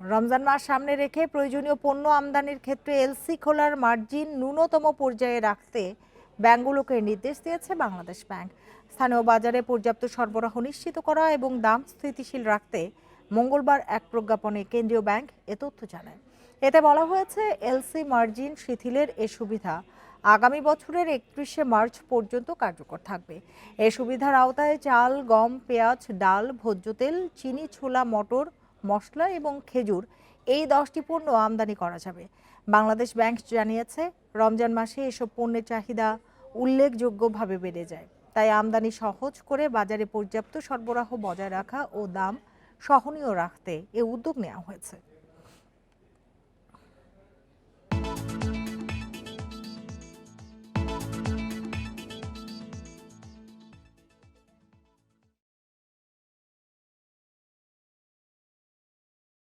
রমজান মাস সামনে রেখে প্রয়োজনীয় পণ্য আমদানির ক্ষেত্রে এলসি খোলার মার্জিন ন্যূনতম পর্যায়ে রাখতে ব্যাংকগুলোকে নির্দেশ দিয়েছে বাংলাদেশ ব্যাংক। স্থানীয় বাজারে পর্যাপ্ত সরবরাহ নিশ্চিত করা এবং দাম স্থিতিশীল রাখতে মঙ্গলবার এক প্রজ্ঞাপনে কেন্দ্রীয় ব্যাংক এ তথ্য জানায়। এতে বলা হয়েছে এলসি মার্জিন শিথিলের এ সুবিধা আগামী বছরের একত্রিশে মার্চ পর্যন্ত কার্যকর থাকবে। এ সুবিধার আওতায় চাল, গম, পেঁয়াজ, ডাল, ভোজ্য তেল, চিনি, ছোলা, মটর মশলা এবং খেজুর, এই দশটি পণ্য আমদানি করা যাবে। বাংলাদেশ ব্যাংক জানিয়েছে, রমজান মাসে এসব পণ্যের চাহিদা উল্লেখযোগ্যভাবে বেড়ে যায়। তাই আমদানি সহজ করে বাজারে পর্যাপ্ত সরবরাহ বজায় রাখা ও দাম সহনীয় রাখতে এ উদ্যোগ নেওয়া হয়েছে।